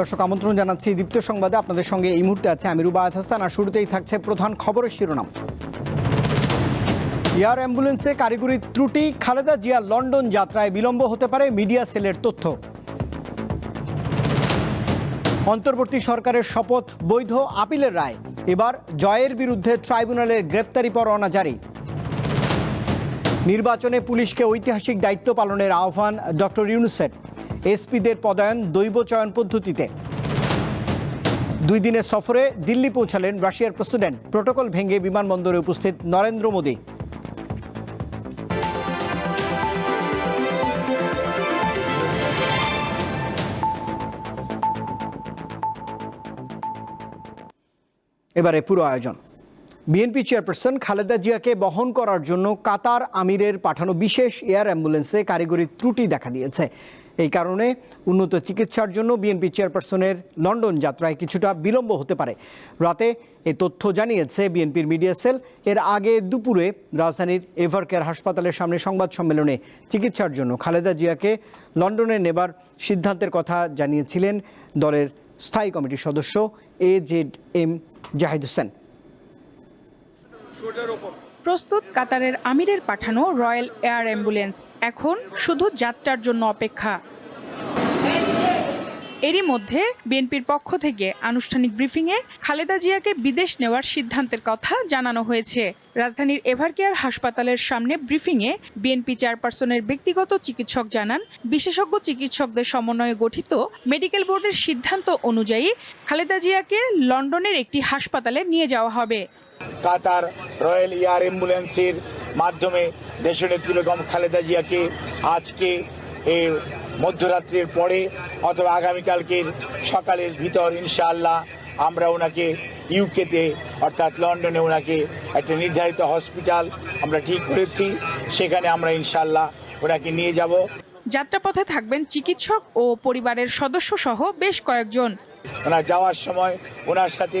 দর্শক, আমন্ত্রণ জানাচ্ছি দীপ্ত সংবাদে। আপনাদের সঙ্গে এই মুহূর্তে আছে আমি রুবায়ত হাসান আর শুরুতেই থাকছে প্রধান খবরের শিরোনাম। এয়ার অ্যাম্বুলেন্সে কারিগরি ত্রুটি, খালেদা জিয়া লন্ডন যাত্রায় বিলম্ব হতে পারে মিডিয়া সেলের তথ্য। অন্তর্বর্তী সরকারের শপথ বৈধ আপিলের রায়। এবার জয়ের বিরুদ্ধে ট্রাইব্যুনালের গ্রেপ্তারি পরোয়ানা জারি নির্বাচনে পুলিশকে ঐতিহাসিক দায়িত্ব পালনের আহ্বান ডক্টর ইউনুসের। এসপিদের পদায়ন দৈব চয়ন পদ্ধতিতে। দুই দিনের সফরে দিল্লি পৌঁছালেন রাশিয়ার প্রেসিডেন্ট। প্রোটোকল ভেঙে বিমানবন্দরে উপস্থিত নরেন্দ্র মোদী। এবারে পুরো আয়োজন। বিএনপি চেয়ারপারসন খালেদা জিয়াকে বহন করার জন্য কাতার আমিরের পাঠানো বিশেষ এয়ার অ্যাম্বুলেন্সে কারিগরি ত্রুটি দেখা দিয়েছে। এই কারণে উন্নত চিকিৎসার জন্য বিএনপি চেয়ারপারসনের লন্ডন যাত্রায় কিছুটা বিলম্ব হতে পারে। রাতে এ তথ্য জানিয়েছে বিএনপির মিডিয়া সেল। এর আগে দুপুরে রাজধানীর এভারকেয়ার হাসপাতালের সামনে সংবাদ সম্মেলনে চিকিৎসার জন্য খালেদা জিয়াকে লন্ডনে নেবার সিদ্ধান্তের কথা জানিয়েছিলেন দলের স্থায়ী কমিটির সদস্য A Z M Zahid Hossain. প্রস্তুত কাতারের আমিরের পাঠানো রয়্যাল এয়ার অ্যাম্বুলেন্স। এখন শুধু যাত্রার জন্য অপেক্ষা। এরই মধ্যে বিএনপির পক্ষ থেকে আনুষ্ঠানিক ব্রিফিংয়ে খালেদা জিয়াকে বিদেশ নেওয়ার সিদ্ধান্তের কথা জানানো হয়েছে। রাজধানীর এভারকেয়ার হাসপাতালের সামনে ব্রিফিংয়ে বিএনপি চেয়ারপারসনের ব্যক্তিগত চিকিৎসক জানান, বিশেষজ্ঞ চিকিৎসকদের সমন্বয়ে গঠিত মেডিকেল বোর্ডের সিদ্ধান্ত অনুযায়ী খালেদা জিয়াকে লন্ডনের একটি হাসপাতালে নিয়ে যাওয়া হবে। কাতার রয়্যাল এয়ার অ্যাম্বুলেন্সের মাধ্যমে দেশনেত্রী বেগম খালেদা জিয়াকে আজকে এই মধ্যরাত্রির পরে অথবা আগামীকালকের সকালের ভিতর ইনশাআল্লাহ আমরা ওনাকে ইউকেতে অর্থাৎ লন্ডনে ওনাকে একটা নির্ধারিত হসপিটাল আমরা ঠিক করেছি। সেখানে আমরা ইনশাআল্লাহ ওনাকে নিয়ে যাব। যাত্রাপথে থাকবেন চিকিৎসক ও পরিবারের সদস্য সহ বেশ কয়েকজন। ওনার যাওয়ার সময় ওনার সাথে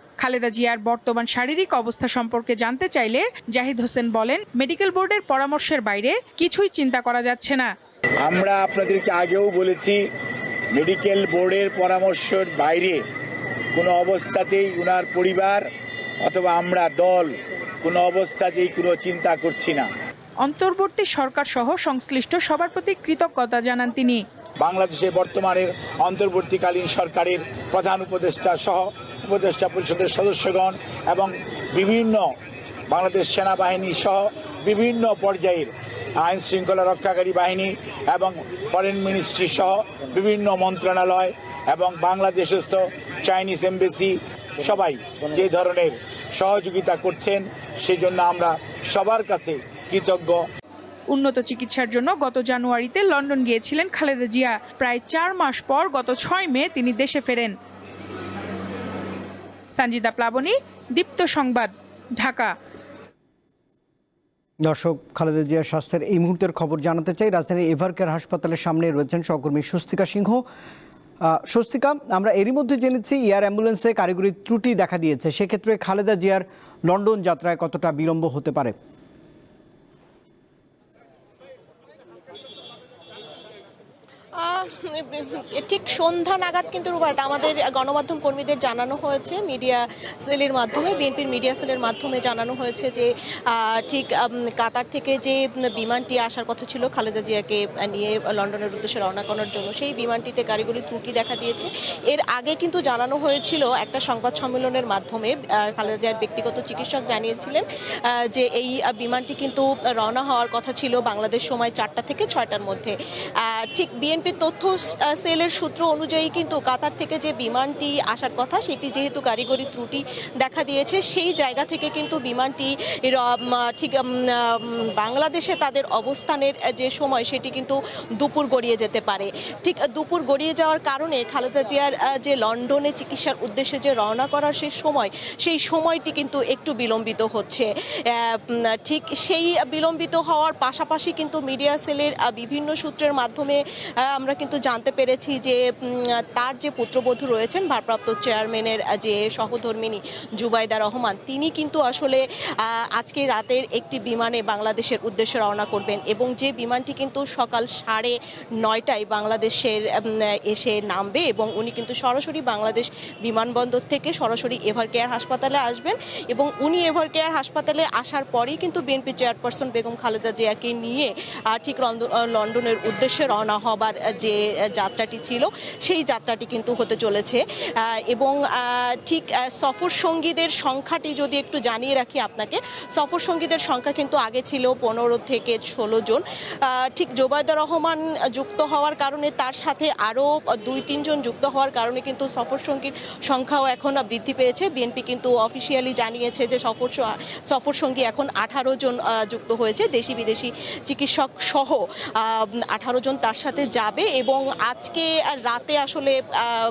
খালেদা জিয়ার বর্তমান শারীরিক অবস্থা সম্পর্কে জানতে চাইলে জাহিদ হোসেন বলেন মেডিকেল বোর্ডের পরামর্শের বাইরে কিছুই চিন্তা করা যাচ্ছে না। আমরা আপনাদেরকে আগেও বলেছি মেডিকেল বোর্ডের পরামর্শের বাইরে কোনো অবস্থাতেই উনার পরিবার অথবা আমরা দল কোনো অবস্থাতেই কোনো চিন্তা করছি না। অন্তর্বর্তী সরকার সহ সংশ্লিষ্ট সবার প্রতি কৃতজ্ঞতা জানান তিনি। বাংলাদেশে বর্তমানের অন্তর্বর্তীকালীন সরকারের প্রধান উপদেষ্টা সহ উপদেষ্টা পরিষদের সদস্যগণ এবং বিভিন্ন বাংলাদেশ সেনাবাহিনী সহ বিভিন্ন পর্যায়ের আইন শৃঙ্খলা রক্ষাকারী বাহিনী এবং ফরেন মিনিস্ট্রি সহ বিভিন্ন মন্ত্রণালয় এবং বাংলাদেশস্থ চাইনিজ এমবেসি সবাই যে ধরনের সহযোগিতা করছেন, সেজন্য আমরা সবার কাছে কৃতজ্ঞ। উন্নত চিকিৎসার জন্য গত জানুয়ারিতে লন্ডন গিয়েছিলেন খালেদা জিয়া। প্রায় চার মাস পর গত ছয় মে তিনি দেশে ফেরেন। সঞ্জিদা প্লাবনী, দীপ্ত সংবাদ, ঢাকা। দর্শক, খালেদা জিয়ার স্বাস্থ্যের এই মুহূর্তের খবর জানাতে চাই। রাজধানীর এভারকেয়ার হাসপাতালের সামনে রয়েছেন সহকর্মী স্বস্তিকা সিংহ। স্বস্তিকা, আমরা এরই মধ্যে জেনেছি, এয়ার অ্যাম্বুলেন্সে কারিগরি ত্রুটি দেখা দিয়েছে। সেক্ষেত্রে খালেদা জিয়ার লন্ডন যাত্রায় কতটা বিলম্ব হতে পারে? ঠিক সন্ধ্যা নাগাদ কিন্তু রুবায়ত, আমাদের গণমাধ্যম কর্মীদের জানানো হয়েছে, মিডিয়া সেলের মাধ্যমে, বিএনপির মিডিয়া সেলের মাধ্যমে জানানো হয়েছে যে ঠিক কাতার থেকে যে বিমানটি আসার কথা ছিল খালেদা জিয়াকে নিয়ে লন্ডনের উদ্দেশ্যে রওনা করার জন্য, সেই বিমানটিতে কারিগরি ত্রুটি দেখা দিয়েছে। এর আগে কিন্তু জানানো হয়েছিল একটা সংবাদ সম্মেলনের মাধ্যমে খালেদা জিয়ার ব্যক্তিগত চিকিৎসক জানিয়েছিলেন যে এই বিমানটি কিন্তু রওনা হওয়ার কথা ছিল বাংলাদেশ সময় চারটা থেকে ছয়টার মধ্যে। ঠিক বিএনপির তথ্য সেলের সূত্র অনুযায়ী কিন্তু কাতার থেকে যে বিমানটি আসার কথা, সেটি যেহেতু কারিগরি ত্রুটি দেখা দিয়েছে, সেই জায়গা থেকে কিন্তু বিমানটি ঠিক বাংলাদেশে তাদের অবস্থানের যে সময়, সেটি কিন্তু দুপুর গড়িয়ে যেতে পারে। ঠিক দুপুর গড়িয়ে যাওয়ার কারণে খালেদা জিয়ার যে লন্ডনে চিকিৎসার উদ্দেশ্যে যে রওনা করার সেই সময়, সেই সময়টি কিন্তু একটু বিলম্বিত হচ্ছে। ঠিক সেই বিলম্বিত হওয়ার পাশাপাশি কিন্তু মিডিয়া সেলের বিভিন্ন সূত্রের মাধ্যমে আমরা কিন্তু জানতে পেরেছি যে তার যে পুত্রবধূ রয়েছেন ভারপ্রাপ্ত চেয়ারম্যানের যে সহধর্মিনী জুবাইদা রহমান তিনি কিন্তু আসলে আজকে রাতের একটি বিমানে বাংলাদেশের উদ্দেশ্যে রওনা করবেন এবং যে বিমানটি কিন্তু সকাল সাড়ে নয়টায় বাংলাদেশের এসে নামবে এবং উনি কিন্তু সরাসরি বাংলাদেশ বিমানবন্দর থেকে সরাসরি এভার কেয়ার হাসপাতালে আসবেন এবং উনি এভার কেয়ার হাসপাতালে আসার পরেই কিন্তু বিএনপি চেয়ারপারসন বেগম খালেদা জিয়াকে নিয়ে ঠিক লন্ডন- লন্ডনের উদ্দেশ্যে রওনা হবার আহ, যে যাত্রাটি ছিল, সেই যাত্রাটি কিন্তু হতে চলেছে। এবং ঠিক সফর সঙ্গীদের সংখ্যাটি যদি একটু জানিয়ে রাখি আপনাকে, সফর সঙ্গীদের সংখ্যা কিন্তু আগে ছিল পনেরো থেকে ষোলো জন। ঠিক, জোবায়দা রহমান যুক্ত হওয়ার কারণে তার সাথে আরও দুই তিনজন যুক্ত হওয়ার কারণে কিন্তু সফর সঙ্গীর সংখ্যাও এখন বৃদ্ধি পেয়েছে। বিএনপি কিন্তু অফিসিয়ালি জানিয়েছে যে, সফর সফর সঙ্গী এখন আঠারো জন যুক্ত হয়েছে। দেশি বিদেশি চিকিৎসক সহ আঠারো জন তার সাথে যাবে এবং আজকে রাতে আসলে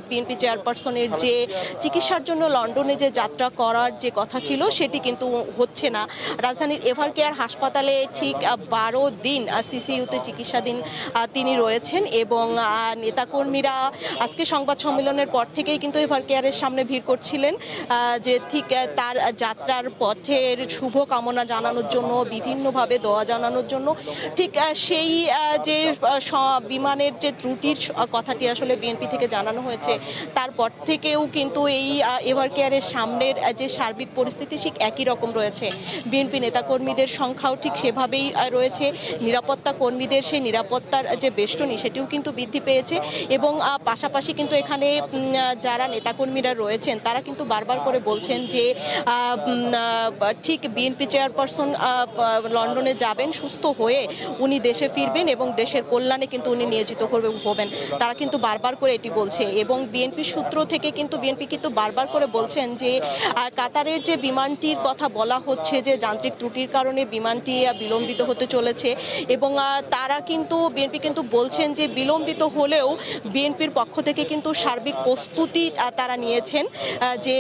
বিএনপি চেয়ারপারসনের যে চিকিৎসার জন্য লন্ডনে যে যাত্রা করার যে কথা ছিল, সেটি কিন্তু হচ্ছে না। রাজধানীর এভার কেয়ার হাসপাতালে ঠিক বারো দিন সিসিইউতে চিকিৎসাধীন তিনি রয়েছেন এবং নেতাকর্মীরা আজকে সংবাদ সম্মেলনের পর থেকেই কিন্তু এভার কেয়ারের সামনে ভিড় করছিলেন যে ঠিক তার যাত্রার পথের শুভ কামনা জানানোর জন্য, বিভিন্নভাবে দোয়া জানানোর জন্য। ঠিক সেই যে বিমানের যে ত্রুটির কথাটি আসলে বিএনপি থেকে জানানো হয়েছে। তারপর থেকেও কিন্তু এই এভার কেয়ারের সামনের যে সার্বিক পরিস্থিতি, ঠিক একই রকম রয়েছে। বিএনপি নেতাকর্মীদের সংখ্যাও ঠিক সেভাবেই রয়েছে। নিরাপত্তা কর্মীদের সেই নিরাপত্তার যে বেষ্টনী, সেটিও কিন্তু বৃদ্ধি পেয়েছে। এবং পাশাপাশি কিন্তু এখানে যারা নেতাকর্মীরা রয়েছেন, তারা কিন্তু বারবার করে বলছেন যে ঠিক বিএনপি চেয়ারপারসন লন্ডনে যাবেন, সুস্থ হয়ে উনি দেশে ফিরবেন এবং দেশের কল্যাণে কিন্তু উনি নিয়োজিত করবে হবেন। তারা কিন্তু বারবার করে এটি বলছে এবং বিএনপি সূত্র থেকে কিন্তু বিএনপি কিন্তু বারবার করে বলছেন যে কাতারের যে বিমানটির কথা বলা হচ্ছে যে, যান্ত্রিক ত্রুটির কারণে বিমানটি বিলম্বিত হতে চলেছে এবং তারা কিন্তু, বিএনপি কিন্তু বলছেন যে, বিলম্বিত হলেও বিএনপির পক্ষ থেকে কিন্তু সার্বিক প্রস্তুতি তারা নিয়েছেন যে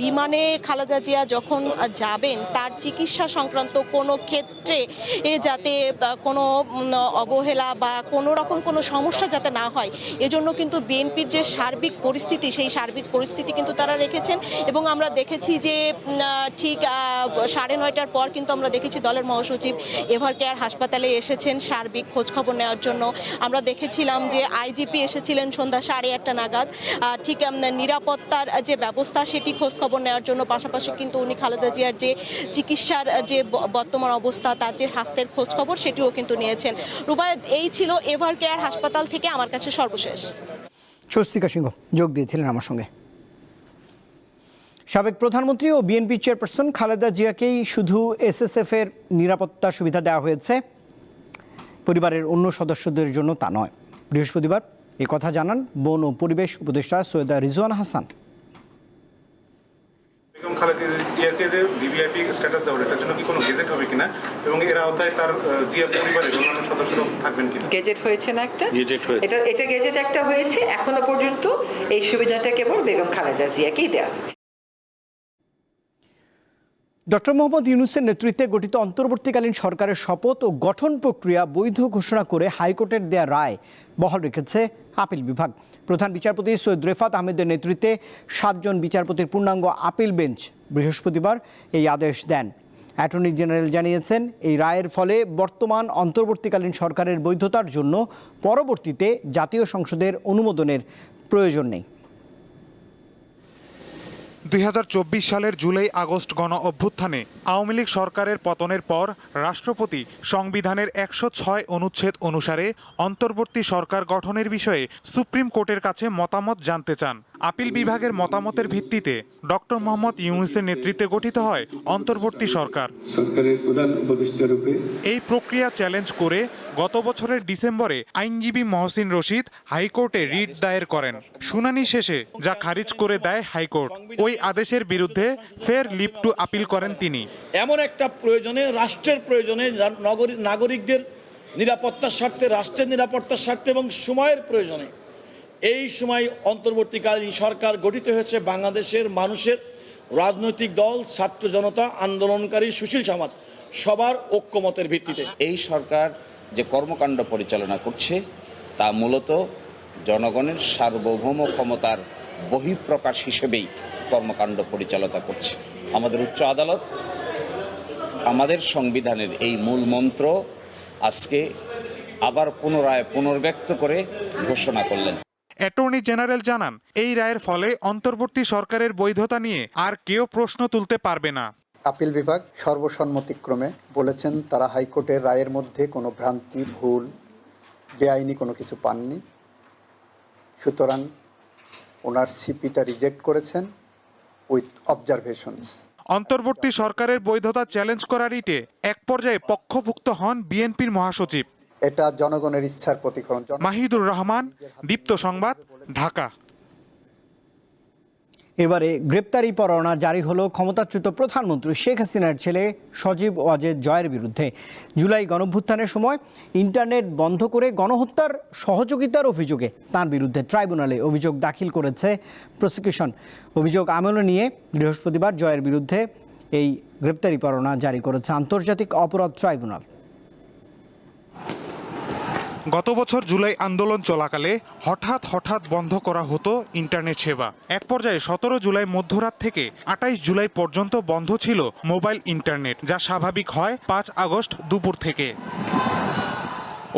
বিমানে খালেদা জিয়া যখন যাবেন, তার চিকিৎসা সংক্রান্ত কোনো ক্ষেত্রে যাতে কোনো অবহেলা বা কোনো রকম কোনো সমস্যা যাতে না হয়। এজন্য কিন্তু বিএনপির যে সার্বিক পরিস্থিতি, সেই সার্বিক পরিস্থিতি কিন্তু তারা রেখেছেন এবং আমরা দেখেছি যে ঠিক সাড়ে নয়টার পর কিন্তু আমরা দেখেছি দলের মহাসচিব এভার কেয়ার হাসপাতালে এসেছেন সার্বিক খোঁজখবর নেওয়ার জন্য। আমরা দেখেছিলাম যে আইজিপি এসেছিলেন সন্ধ্যা সাড়ে আটটা নাগাদ। ঠিক নিরাপত্তার যে ব্যবস্থা, সেটি খোঁজখবর নেওয়ার জন্য পাশাপাশি কিন্তু উনি খালেদা জিয়ার যে চিকিৎসার যে বর্তমান অবস্থা, তার যে স্বাস্থ্যের খোঁজখবর, সেটিও কিন্তু নিয়েছেন। রুবায়ত, এই ছিল এভার কেয়ার হাসপাতাল থেকে আমার কাছে সর্বশেষ। স্বস্তিকা সিংহ, যোগ দিয়েছিলেন আমার সঙ্গে। সাবেক প্রধানমন্ত্রী ও বিএনপি চেয়ারপারসন খালেদা জিয়াকেই শুধু এসএসএফ এর নিরাপত্তা সুবিধা দেওয়া হয়েছে। পরিবারের অন্য সদস্যদের জন্য তা নয়। বৃহস্পতিবার এ কথা জানান বন ও পরিবেশ উপদেষ্টা সৈয়দা রিজওয়ান হাসান। খালেদা জিয়াকে যে ভিভিআইপি স্ট্যাটাস দেওয়া এটার জন্য কি কোনো গেজেট হবে কিনা? এবং এর আওতায় তার জিয়া পরিবারের অন্যান্য সদস্যরা থাকবেন কিনা? গেজেট হয়েছে না একটা? গেজেট হয়েছে। এটা এটা গেজেট একটা হয়েছে এখনও পর্যন্ত এই সুবিধাটা কেবল বেগম খালেদা জিয়াকেই দেওয়া হয়েছে। ডক্টর মোহাম্মদ ইউনুসের নেতৃত্বে গঠিত অন্তর্বর্তীকালীন সরকারের শপথ ও গঠন প্রক্রিয়া বৈধ ঘোষণা করে হাইকোর্টের দেয়া রায় বহাল রেখেছে আপিল বিভাগ। প্রধান বিচারপতি সৈয়দ রেফাত আহমেদের নেতৃত্বে সাতজন বিচারপতির পূর্ণাঙ্গ আপিল বেঞ্চ বৃহস্পতিবার এই আদেশ দেন। অ্যাটর্নি জেনারেল জানিয়েছেন, এই রায়ের ফলে বর্তমান অন্তর্বর্তীকালীন সরকারের বৈধতার জন্য পরবর্তীতে জাতীয় সংসদের অনুমোদনের প্রয়োজন নেই। দুই হাজার চব্বিশ সালের জুলাই আগস্ট গণ অভ্যুত্থানে আওয়ামী লীগ সরকারের পতনের পর রাষ্ট্রপতি সংবিধানের একশো ছয় অনুচ্ছেদ অনুসারে অন্তর্বর্তী সরকার গঠনের বিষয়ে সুপ্রিম কোর্টের কাছে মতামত জানতে চান। আপিল বিভাগের মতামতের ভিত্তিতে ডক্টর মোহাম্মদ ইউনুসের নেতৃত্বে গঠিত হয় অন্তর্বর্তী সরকার। এই প্রক্রিয়া চ্যালেঞ্জ করে গত বছরের ডিসেম্বরে আইনজীবী মহসিন রশিদ হাইকোর্টে রিট দায়ের করেন। শুনানি শেষে যা খারিজ করে দেয় হাইকোর্ট। ওই আদেশের বিরুদ্ধে ফের লিপ টু আপিল করেন তিনি। এমন একটা প্রয়োজনে রাষ্ট্রের প্রয়োজনে নগরী- নাগরিকদের নিরাপত্তার স্বার্থে রাষ্ট্রের নিরাপত্তার স্বার্থে এবং সময়ের প্রয়োজনে। এই সময় অন্তর্বর্তীকালীন সরকার গঠিত হয়েছে বাংলাদেশের মানুষের রাজনৈতিক দল ছাত্র জনতা আন্দোলনকারী সুশীল সমাজ সবার ঐক্যমতের ভিত্তিতে। এই সরকার যে কর্মকাণ্ড পরিচালনা করছে তা মূলত জনগণের সার্বভৌম ক্ষমতার বহিঃপ্রকাশ হিসেবেই কর্মকাণ্ড পরিচালনা করছে। আমাদের উচ্চ আদালত আমাদের সংবিধানের এই মূল মন্ত্র আজকে আবার পুনরায় পুনর্ব্যক্ত করে ঘোষণা করলেন। অ্যাটর্নি জেনারেল জানান এই রায়ের ফলে অন্তর্বর্তী সরকারের বৈধতা নিয়ে আর কেউ প্রশ্ন তুলতে পারবে না। আপিল বিভাগ সর্বসম্মতিক্রমে বলেছেন তারা হাইকোর্টের রায়ের মধ্যে কোনো ভ্রান্তি ভুল বেআইনি কোনো কিছু পাননি। সুতরাং ওনার সিপিটা রিজেক্ট করেছেন। উইথ অবজারভেশনস অন্তর্বর্তী সরকারের বৈধতা চ্যালেঞ্জ করার ইটে এক পর্যায়ে পক্ষভুক্ত হন বিএনপির মহাসচিব। এটা জনগণের ইচ্ছার প্রতিফলন। মাহিদুর রহমান দীপ্ত সংবাদ ঢাকা। এবারে গ্রেপ্তারি পরোয়ানা জারি হলো ক্ষমতাচ্যুত প্রধানমন্ত্রী শেখ হাসিনার ছেলে সজীব ওয়াজেদ জয়ের বিরুদ্ধে। জুলাই গণভ্যুত্থানের সময় ইন্টারনেট বন্ধ করে গণহত্যার সহযোগিতার অভিযোগে তার বিরুদ্ধে ট্রাইব্যুনালে অভিযোগ দাখিল করেছে প্রসিকিউশন। অভিযোগ আমলে নিয়ে বৃহস্পতিবার জয়ের বিরুদ্ধে এই গ্রেপ্তারি পরোয়ানা জারি করেছে আন্তর্জাতিক অপরাধ ট্রাইব্যুনাল। গত বছর জুলাই আন্দোলন চলাকালে হঠাৎ হঠাৎ বন্ধ করা হতো ইন্টারনেট সেবা। এক পর্যায়ে সতেরো জুলাই মধ্যরাত থেকে আটাইশ জুলাই পর্যন্ত বন্ধ ছিল মোবাইল ইন্টারনেট, যা স্বাভাবিক হয় পাঁচ আগস্ট দুপুর থেকে।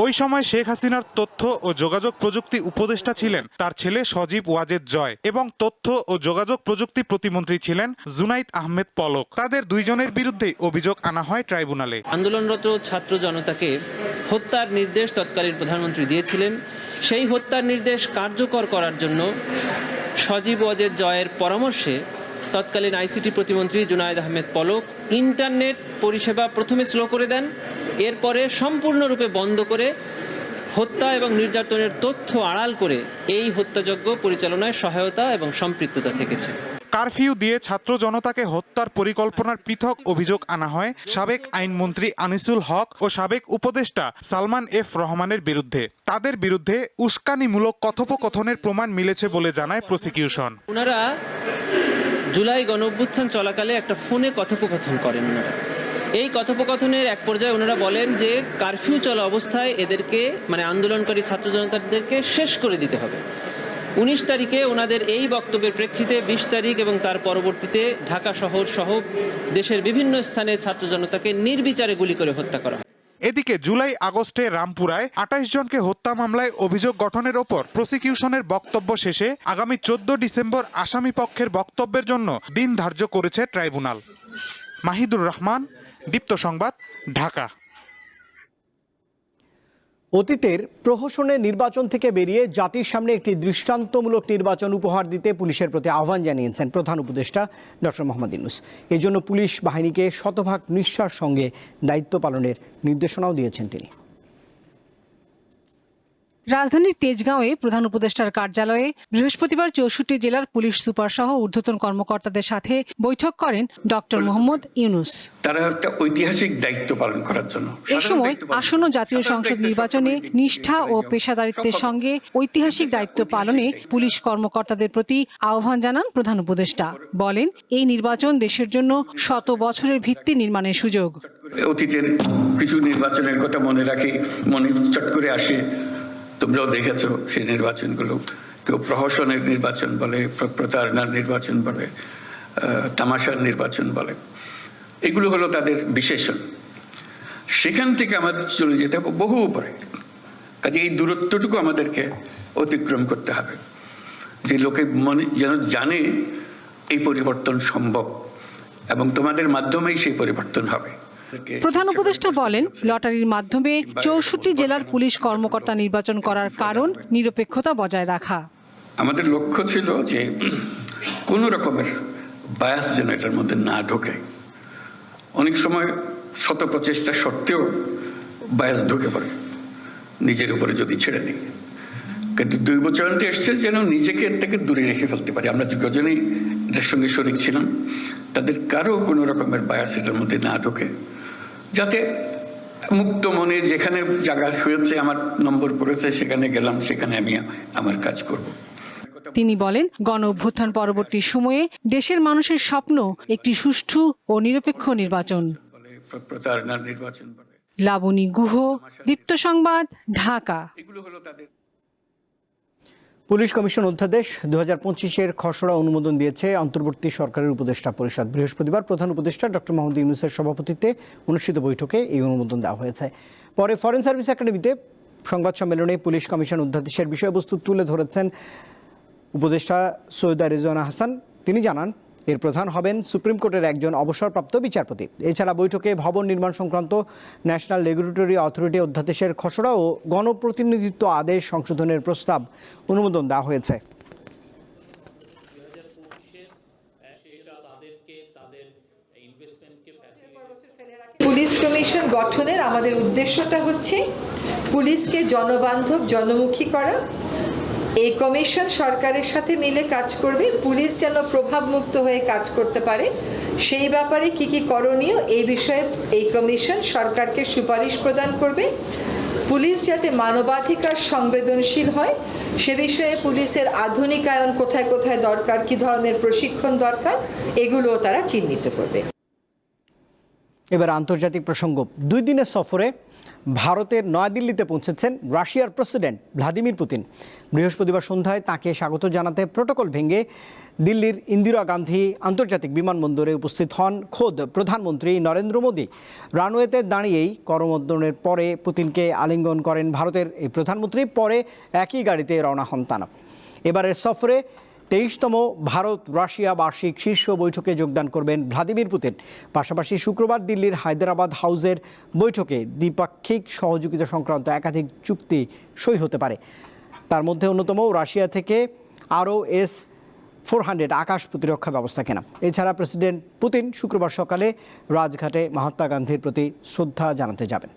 ওই সময় শেখ হাসিনার তথ্য ও যোগাযোগ প্রযুক্তি উপদেষ্টা ছিলেন তার ছেলে সজীব ওয়াজেদ জয় এবং তথ্য ও যোগাযোগ প্রযুক্তি প্রতিমন্ত্রী ছিলেন জুনাইদ আহমেদ পলক। তাদের দুইজনের বিরুদ্ধে অভিযোগ আনা হয় ট্রাইব্যুনালে। আন্দোলনরত ছাত্র জনতাকে হত্যার নির্দেশ তৎকালীন প্রধানমন্ত্রী দিয়েছিলেন। সেই হত্যার নির্দেশ কার্যকর করার জন্য সজীব ওয়াজেদ জয়ের পরামর্শে তৎকালীন আইসিটি প্রতিমন্ত্রী জুনায়দ আহমেদ পলক ইন্টারনেট পরিষেবা প্রথমে স্লো করে দেন, এরপরে সম্পূর্ণরূপে বন্ধ করে হত্যা এবং নির্যাতনের তথ্য আড়াল করে এই হত্যাযজ্ঞ পরিচালনায় সহায়তা এবং সম্পৃক্ততা থেকেছে। কারফিউ দিয়ে ছাত্র জনতাকে হত্যার পরিকল্পনার পৃথক অভিযোগ আনা হয় সাবেক আইনমন্ত্রী আনিসুল হক ও সাবেক উপদেষ্টা সালমান এফ রহমানের বিরুদ্ধে। তাদের বিরুদ্ধে উস্কানিমূলক কথোপকথনের প্রমাণ মিলেছে বলে জানায় প্রসিকিউশন। ওনারা জুলাই গণঅভ্যুত্থান চলাকালে একটা ফোনে কথোপকথন করেন এই কথোপকথনের এক পর্যায়ে ওনারা বলেন যে, কারফিউ চলা অবস্থায় এদেরকে মানে আন্দোলনকারী ছাত্র জনতাদেরকে শেষ করে দিতে হবে। উনিশ তারিখে ওনাদের এই বক্তব্যের প্রেক্ষিতে বিশ তারিখ এবং তার পরবর্তীতে ঢাকা শহর সহ দেশের বিভিন্ন স্থানে ছাত্র জনতাকে নির্বিচারে গুলি করে হত্যা করা হয়। এদিকে জুলাই আগস্টে রামপুরায় আঠাইশ জনকে হত্যা মামলায় অভিযোগ গঠনের ওপর প্রসিকিউশনের বক্তব্য শেষে আগামী চোদ্দ ডিসেম্বর আসামি পক্ষের বক্তব্যের জন্য দিন ধার্য করেছে ট্রাইব্যুনাল। মাহিদুর রহমান, দীপ্ত সংবাদ, ঢাকা। অতীতের প্রহসনের নির্বাচন থেকে বেরিয়ে জাতির সামনে একটি দৃষ্টান্তমূলক নির্বাচন উপহার দিতে পুলিশের প্রতি আহ্বান জানিয়েছেন প্রধান উপদেষ্টা ডক্টর মোহাম্মদ ইউনুস। এজন্য পুলিশ বাহিনীকে শতভাগ নিষ্ঠার সঙ্গে দায়িত্ব পালনের নির্দেশনাও দিয়েছেন তিনি। রাজধানীর তেজগাঁওয়ে প্রধান উপদেষ্টার কার্যালয়ে বৃহস্পতিবার চৌষট্টি জেলার পুলিশ সুপার সহ ঊর্ধ্বতন কর্মকর্তাদের সাথে বৈঠক করেন ডক্টর মোহাম্মদ ইউনুস। তারা একটা ঐতিহাসিক দায়িত্ব পালন করার জন্য। এ সময় আসন্ন জাতীয় সংসদ নির্বাচনে নিষ্ঠা ও পেশাদারিত্বের সঙ্গে ঐতিহাসিক দায়িত্ব পালনে। পুলিশ কর্মকর্তাদের প্রতি আহ্বান জানান প্রধান উপদেষ্টা। বলেন এই নির্বাচন দেশের জন্য শত বছরের ভিত্তি নির্মাণের সুযোগ। অতীতের কিছু নির্বাচনের কথা মনে রাখি মনে চট করে আসে। তোমরাও দেখেছ সেই নির্বাচনগুলো। কেউ প্রহসনের নির্বাচন বলে প্রতারণার নির্বাচন বলে তামাশার নির্বাচন বলে। এগুলো হলো তাদের বিশেষণ। সেখান থেকে আমাদের চলে যেতে হবে বহু উপরে। কাজে এই দূরত্বটুকু আমাদেরকে অতিক্রম করতে হবে। যে লোকে মনে, যেন জানে এই পরিবর্তন সম্ভব এবং তোমাদের মাধ্যমেই সেই পরিবর্তন হবে। প্রধান উপদেষ্টা বলেন লটারির মাধ্যমে চৌষট্টি জেলার পুলিশ কর্মকর্তা নির্বাচন করার কারণ নিরপেক্ষতা বজায় রাখা। আমাদের লক্ষ্য ছিল যে কোনো রকমের বায়াস যেন এটার মধ্যে না ঢোকে। অনেক সময় শত প্রচেষ্টা সত্ত্বেও বায়াস ঢুকে পড়ে নিজের উপরে যদি ছেড়ে দিই কিন্তু দুই বছরটি এসছে যেন নিজেকে এর থেকে দূরে রেখে ফেলতে পারি। আমরা যে কজনেই এটার সঙ্গে শরিক ছিলাম তাদের কারও কোনো রকমের বায়াস এটার মধ্যে না ঢোকে। যাতে মুক্ত মনে যেখানে জায়গা হয়েছে আমার নম্বর পড়েছে সেখানে গেলাম সেখানে আমি আমার কাজ করব। তিনি বলেন গণ অভ্যুত্থান পরবর্তী সময়ে দেশের মানুষের স্বপ্ন একটি সুষ্ঠু ও নিরপেক্ষ নির্বাচন। লাবণী গুহ দীপ্ত সংবাদ ঢাকা। এগুলো হলো তাদের পুলিশ কমিশন অধ্যাদেশ দু হাজার পঁচিশের খসড়া অনুমোদন দিয়েছে অন্তর্বর্তী সরকারের উপদেষ্টা পরিষদ। বৃহস্পতিবার প্রধান উপদেষ্টা ডক্টর মোহাম্মদ ইউনুসের সভাপতিত্বে অনুষ্ঠিত বৈঠকে এই অনুমোদন দেওয়া হয়েছে। পরে ফরেন সার্ভিস একাডেমিতে সংবাদ সম্মেলনে পুলিশ কমিশন অধ্যাদেশের বিষয়বস্তু তুলে ধরেছেন উপদেষ্টা সৈয়দা রেজওয়ানা হাসান। তিনি জানান এর প্রধান হবেন সুপ্রিম কোর্টের একজন অবসরপ্রাপ্ত বিচারপতি। এছাড়া বৈঠকে ভবন নির্মাণ সংক্রান্ত ন্যাশনাল রেগুলেটরি অথরিটি অধ্যাদেশের খসড়া ও গণপ্রতিনিধিত্ব আদেশ সংশোধনের প্রস্তাব অনুমোদন দেওয়া হয়েছে। পুলিশ কমিশন গঠনের আমাদের উদ্দেশ্যটা হচ্ছে, পুলিশকে জনবান্ধব, জনমুখী করা এই কমিশন সরকারের সাথে মিলে কাজ করবে। পুলিশ যেন প্রভাবমুক্ত হয়ে কাজ করতে পারে। সেই ব্যাপারে কি কি করণীয় এই বিষয়ে এই কমিশন সরকারকে সুপারিশ প্রদান করবে। পুলিশ যাতে মানবাধিকার সংবেদনশীল হয়, সে বিষয়ে পুলিশের আধুনিকায়ন কোথায় কোথায় দরকার, কি ধরনের প্রশিক্ষণ দরকার, এগুলোও তারা চিহ্নিত করবে। এবার আন্তর্জাতিক প্রসঙ্গ। দুই দিনের সফরে ভারতের নয়াদিল্লিতে পৌঁছেছেন রাশিয়ার প্রেসিডেন্ট ভ্লাদিমির পুতিন। বৃহস্পতিবার সন্ধ্যায় তাকে স্বাগত জানাতে প্রোটোকল ভেঙে দিল্লির ইন্দিরা গান্ধী আন্তর্জাতিক বিমানবন্দরে উপস্থিত হন খোদ প্রধানমন্ত্রী নরেন্দ্র মোদী। রানওয়েতে দাঁড়িয়েই করমর্দনের পরে পুতিনকে আলিঙ্গন করেন ভারতের এই প্রধানমন্ত্রী, পরে একই গাড়িতে রওনা হন তারা। এবারের সফরে তেইশতম ভারত রাশিয়া বার্ষিক শীর্ষ বৈঠকে যোগদান করবেন ভ্লাদিমির পুতিন। পাশাপাশি শুক্রবার দিল্লির হায়দ্রাবাদ হাউসের বৈঠকে দ্বিপাক্ষিক সহযোগিতা সংক্রান্ত একাধিক চুক্তি সই হতে পারে। তার মধ্যে অন্যতম রাশিয়া থেকে আরও এস ফোর হান্ড্রেড আকাশ প্রতিরক্ষা ব্যবস্থা কেনা। এছাড়া প্রেসিডেন্ট পুতিন শুক্রবার সকালে রাজঘাটে মহাত্মা গান্ধীর প্রতি শ্রদ্ধা জানাতে যাবেন।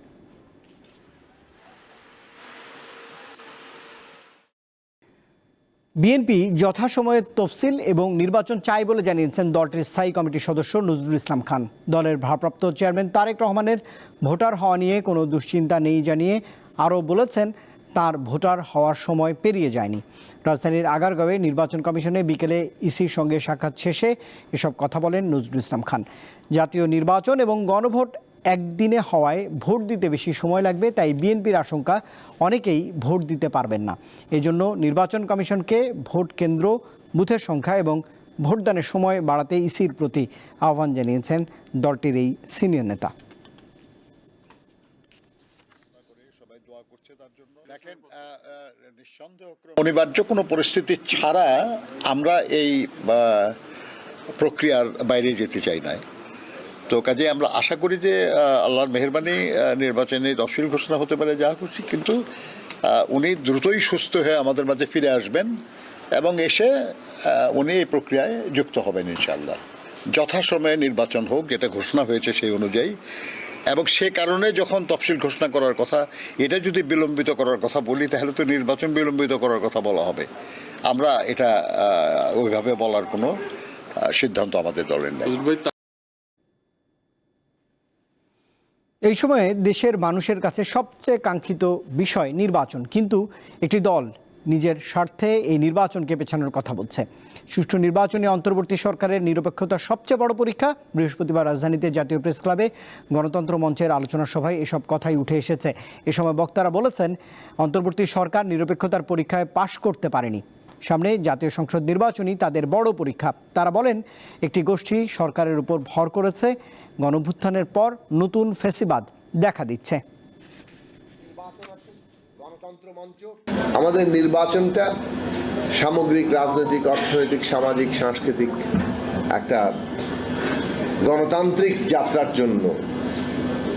বিএনপি যথাসময়ে তফসিল এবং নির্বাচন চাই বলে জানিয়েছেন দলটির স্থায়ী কমিটির সদস্য নজরুল ইসলাম খান। দলের ভারপ্রাপ্ত চেয়ারম্যান তারেক রহমানের ভোটার হওয়া নিয়ে কোনো দুশ্চিন্তা নেই জানিয়ে আরও বলেছেন, তার ভোটার হওয়ার সময় পেরিয়ে যায়নি। রাজধানীর আগারগাঁওয়ে নির্বাচন কমিশনে বিকেলে ইসির সঙ্গে সাক্ষাৎ শেষে এসব কথা বলেন নজরুল ইসলাম খান। জাতীয় নির্বাচন এবং গণভোট একদিনে হওয়ায় ভোট দিতে বেশি সময় লাগবে, তাই বিএনপির আশঙ্কা অনেকেই ভোট দিতে পারবেন না। এজন্য নির্বাচন কমিশনকে ভোট কেন্দ্র, বুথের সংখ্যা এবং ভোটদানের সময় বাড়াতে ইসির প্রতি আহ্বান জানিয়েছেন দলটির এই সিনিয়র নেতা। অনিবার্য কোনো পরিস্থিতি ছাড়া আমরা এই প্রক্রিয়ার বাইরে যেতে চাই না। তো কাজে আমরা আশা করি যে আল্লাহর মেহরবানি নির্বাচনে তফসিল ঘোষণা হতে পারে, যা খুশি কিন্তু উনি দ্রুতই সুস্থ হয়ে আমাদের মাঝে ফিরে আসবেন এবং এসে উনি এই প্রক্রিয়ায় যুক্ত হবেন ইনশাল্লাহ যথাসময়ে নির্বাচন হোক, যেটা ঘোষণা হয়েছে সেই অনুযায়ী। এবং সে কারণে যখন তফসিল ঘোষণা করার কথা, এটা যদি বিলম্বিত করার কথা বলি, তাহলে তো নির্বাচন বিলম্বিত করার কথা বলা হবে। আমরা এটা ওইভাবে বলার কোনো সিদ্ধান্ত আমাদের দলের নেই। এই সময়ে দেশের মানুষের কাছে সবচেয়ে কাঙ্ক্ষিত বিষয় নির্বাচন। কিন্তু একটি দল নিজের স্বার্থে এই নির্বাচনকে পেছানোর কথা বলছে। সুষ্ঠু নির্বাচনে অন্তর্বর্তী সরকারের নিরপেক্ষতার সবচেয়ে বড় পরীক্ষা বৃহস্পতিবার রাজধানীতে জাতীয় প্রেস ক্লাবে গণতন্ত্র মঞ্চের আলোচনা সভায় এসব কথাই উঠে এসেছে। এ সময় বক্তারা বলেছেন, অন্তর্বর্তী সরকার নিরপেক্ষতার পরীক্ষায় পাশ করতে পারেনি। সামনে জাতীয় সংসদ নির্বাচনই তাদের বড় পরীক্ষা। তারা বলেন, একটি গোষ্ঠী সরকারের উপর ভর করেছে, গণভ্যুত্থানের পর নতুন ফেসিবাদ দেখা দিচ্ছে। আমাদের নির্বাচনটা সামগ্রিক রাজনৈতিক, অর্থনৈতিক, সামাজিক, সাংস্কৃতিক একটা গণতান্ত্রিক যাত্রার জন্য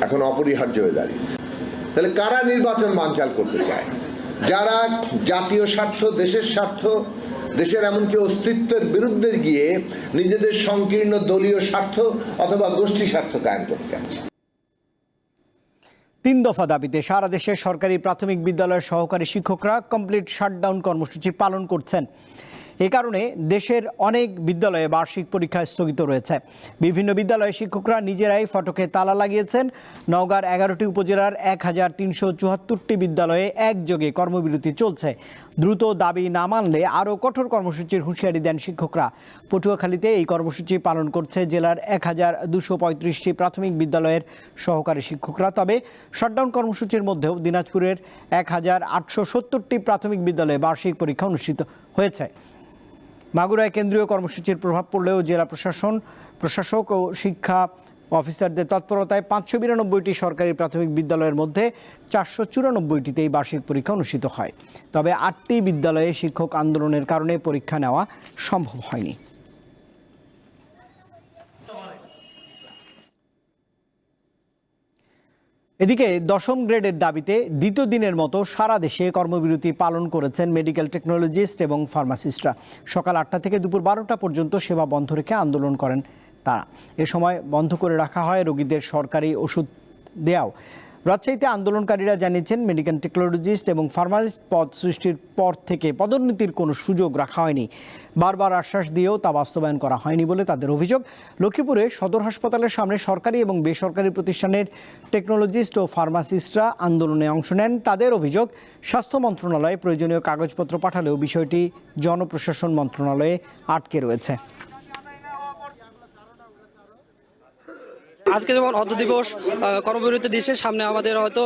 এখন অপরিহার্য হয়ে দাঁড়িয়েছে। তাহলে কারা নির্বাচন বানচাল করতে চায়? যারা জাতীয় স্বার্থ, দেশের স্বার্থ, দেশের এমনকি অস্তিত্বের বিরুদ্ধে গিয়ে নিজেদের সংকীর্ণ দলীয় স্বার্থ অথবা গোষ্ঠী স্বার্থ কায়েম করতে চাচ্ছে তিন দফা দাবিতে সারা দেশে সরকারি প্রাথমিক বিদ্যালয়ের সহকারী শিক্ষকরা কমপ্লিট শাটডাউন কর্মসূচি পালন করছেন। এ কারণে দেশের অনেক বিদ্যালয়ে বার্ষিক পরীক্ষা স্থগিত রয়েছে। বিভিন্ন বিদ্যালয়ে শিক্ষকরা নিজেরাই ফটকে তালা লাগিয়েছেন। নওগাঁর এগারোটি উপজেলার এক হাজার তিনশো চুয়াত্তরটি বিদ্যালয়ে একযোগে কর্মবিরতি চলছে। দ্রুত দাবি না মানলে আরও কঠোর কর্মসূচির হুঁশিয়ারি দেন শিক্ষকরা। পটুয়াখালীতে এই কর্মসূচি পালন করছে জেলার এক হাজার দুশো পঁয়ত্রিশটি প্রাথমিক বিদ্যালয়ের সহকারী শিক্ষকরা। তবে শাটডাউন কর্মসূচির মধ্যেও দিনাজপুরের এক হাজার আটশো সত্তরটি প্রাথমিক বিদ্যালয়ে বার্ষিক পরীক্ষা অনুষ্ঠিত হয়েছে। মাগুরায় কেন্দ্রীয় কর্মসূচির প্রভাব পড়লেও জেলা প্রশাসন, প্রশাসক ও শিক্ষা অফিসারদের তৎপরতায় পাঁচশো বিরানব্বইটি সরকারি প্রাথমিক বিদ্যালয়ের মধ্যে চারশো চুরানব্বইটিতে এই বার্ষিক পরীক্ষা অনুষ্ঠিত হয়। তবে আটটি বিদ্যালয়ে শিক্ষক আন্দোলনের কারণে পরীক্ষা নেওয়া সম্ভব হয়নি। এদিকে দশম গ্রেডের দাবিতে দ্বিতীয় দিনের মতো সারা দেশে কর্মবিরতি পালন করেছেন মেডিকেল টেকনোলজিস্ট এবং ফার্মাসিস্টরা। সকাল আটটা থেকে দুপুর বারোটা পর্যন্ত সেবা বন্ধ রেখে আন্দোলন করেন তারা। এ সময় বন্ধ করে রাখা হয় রোগীদের সরকারি ওষুধ দেয়াও। রাজশাহীতে আন্দোলনকারীরা জানিয়েছেন মেডিকেল টেকনোলজিস্ট এবং ফার্মাসিস্ট পদ সৃষ্টির পর থেকে পদোন্নতির কোনো সুযোগ রাখা হয়নি। বারবার আশ্বাস দিয়েও তা বাস্তবায়ন করা হয়নি বলে তাদের অভিযোগ। লক্ষ্মীপুরে সদর হাসপাতালের সামনে সরকারি এবং বেসরকারি প্রতিষ্ঠানের টেকনোলজিস্ট ও ফার্মাসিস্টরা আন্দোলনে অংশ নেন। তাদের অভিযোগ, স্বাস্থ্য মন্ত্রণালয়ে প্রয়োজনীয় কাগজপত্র পাঠালেও বিষয়টি জনপ্রশাসন মন্ত্রণালয়ে আটকে রয়েছে। আজকে যেমন অর্ধ দিবস কর্মবিরতি দিয়েছে সামনে আমাদের হয়তো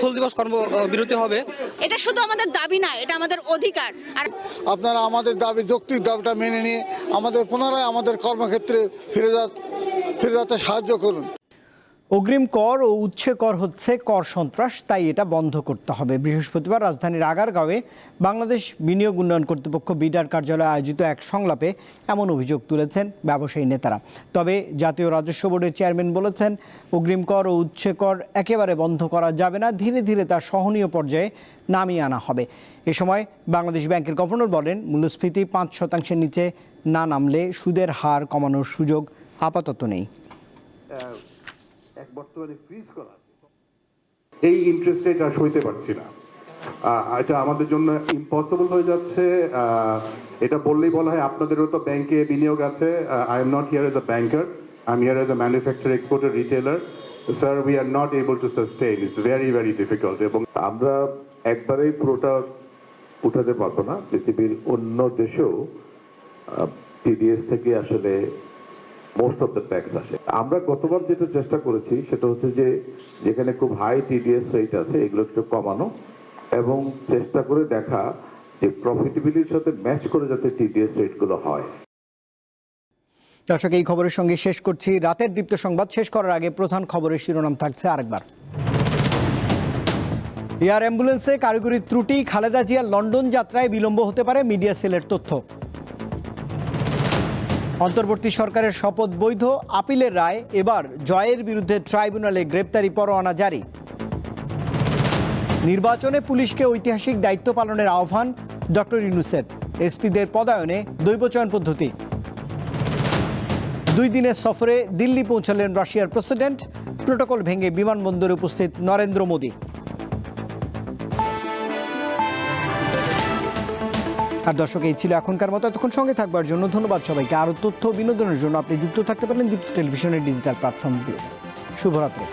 ফুল দিবস কর্মবিরতি হবে। এটা শুধু আমাদের দাবি না এটা আমাদের অধিকার। আর আপনারা আমাদের দাবি যৌক্তিক দাবিটা মেনে নিয়ে আমাদের পুনরায় আমাদের কর্মক্ষেত্রে ফিরে যা ফিরে যেতে সাহায্য করুন। অগ্রিম কর ও উচ্ছে কর হচ্ছে কর সন্ত্রাস, তাই এটা বন্ধ করতে হবে। বৃহস্পতিবার রাজধানীর আগারগাঁওয়ে বাংলাদেশ বিনিয়োগ উন্নয়ন কর্তৃপক্ষ বিডার কার্যালয়ে আয়োজিত এক সংলাপে এমন অভিযোগ তুলেছেন ব্যবসায়ী নেতারা। তবে জাতীয় রাজস্ব বোর্ডের চেয়ারম্যান বলেছেন, অগ্রিম কর ও উচ্ছে কর একেবারে বন্ধ করা যাবে না, ধীরে ধীরে তা সহনীয় পর্যায়ে নামিয়ে আনা হবে। এ সময় বাংলাদেশ ব্যাংকের গভর্নর বলেন, মূল্যস্ফীতি পাঁচ শতাংশের নিচে না নামলে সুদের হার কমানোর সুযোগ আপাতত নেই। এক বর্তমানে ফ্রিজ করা আছে। এই ইন্টারেস্ট রেট আর সইতে পারছি না। এটা আমাদের জন্য ইম্পসিবল হয়ে যাচ্ছে। এটা বললেই বলা হয় আপনাদেরও তো ব্যাংকে বিনিয়োগ আছে। I am not here as a banker I am here as a manufacture exporter retailer sir we are not able to sustain it's very very difficult এবং আমরা একবারেই পুরোটা উঠাতে পারব না। পৃথিবীর অন্য দেশেও টিডিএস থেকে আসলে মোস্ট অফ দ্য ট্যাক্স আসে। আমরা গতবার যেটা চেষ্টা করেছি, সেটা হচ্ছে যে, যেখানে খুব হাই টিডিএস রেট আছে, এগুলো একটু কমানো এবং চেষ্টা করে দেখা যে প্রফিটেবিলিটির সাথে ম্যাচ করে যাতে টিডিএস রেটগুলো হয়। দর্শক, এই খবরের সঙ্গে শেষ করছি। রাতের দীপ্ত সংবাদ শেষ করার আগে প্রধান খবরের শিরোনাম থাকছে আরেকবার। এয়ার অ্যাম্বুলেন্সে কারিগরি ত্রুটি, খালেদা জিয়ার লন্ডন যাত্রায় বিলম্ব হতে পারে মিডিয়া সেলের তথ্য। অন্তর্বর্তী সরকারের শপথ বৈধ, আপিলের রায় এবার জয়ের বিরুদ্ধে ট্রাইব্যুনালে গ্রেপ্তারি পরোয়ানা জারি। নির্বাচনে পুলিশকে ঐতিহাসিক দায়িত্ব পালনের আহ্বান ডক্টর ইউনুসের। এসপিদের পদায়নে দৈবচয়ন পদ্ধতি। দুই দিনের সফরে দিল্লি পৌঁছালেন রাশিয়ার প্রেসিডেন্ট। প্রোটোকল ভেঙে বিমানবন্দরে উপস্থিত নরেন্দ্র মোদী। আর দর্শক, এই ছিল এখনকার মতো। এতক্ষণ সঙ্গে থাকবার জন্য ধন্যবাদ সবাইকে। আরও তথ্য বিনোদনের জন্য আপনি যুক্ত থাকতে পারেন দীপ্ত টেলিভিশনের ডিজিটাল প্ল্যাটফর্মগুলোতে শুভরাত্রি।